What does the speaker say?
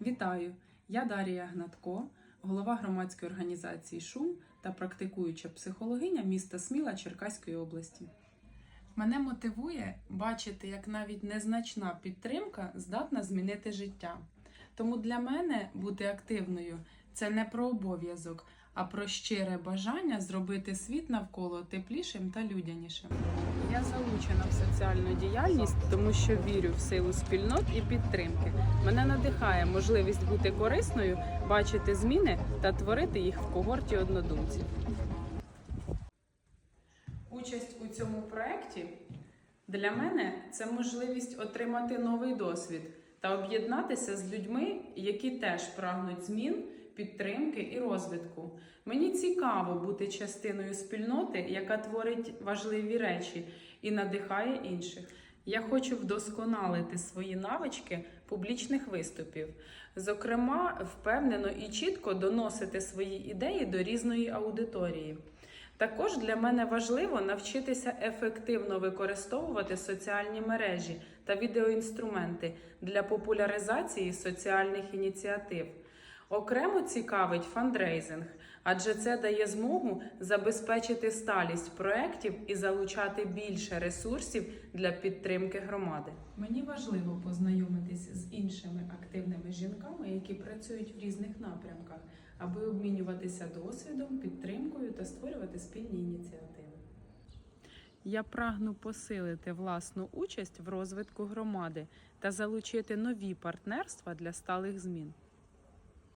Вітаю! Я Дарія Гнатко, голова громадської організації Шум та практикуюча психологиня міста Сміла Черкаської області. Мене мотивує бачити, як навіть незначна підтримка здатна змінити життя. Тому для мене бути активною це не про обов'язок, а про щире бажання зробити світ навколо теплішим та людянішим. Я залучена в соціальну діяльність, тому що вірю в силу спільнот і підтримки. Мене надихає можливість бути корисною, бачити зміни та творити їх в когорті однодумців. Участь у цьому проєкті для мене це можливість отримати новий досвід та об'єднатися з людьми, які теж прагнуть змін, підтримки і розвитку. Мені цікаво бути частиною спільноти, яка творить важливі речі і надихає інших. Я хочу вдосконалити свої навички публічних виступів, зокрема, впевнено і чітко доносити свої ідеї до різної аудиторії. Також для мене важливо навчитися ефективно використовувати соціальні мережі та відеоінструменти для популяризації соціальних ініціатив. Окремо цікавить фандрейзинг, адже це дає змогу забезпечити сталість проєктів і залучати більше ресурсів для підтримки громади. Мені важливо познайомитись з іншими активними жінками, які працюють в різних напрямках, аби обмінюватися досвідом, підтримкою та створювати спільні ініціативи. Я прагну посилити власну участь в розвитку громади та залучити нові партнерства для сталих змін.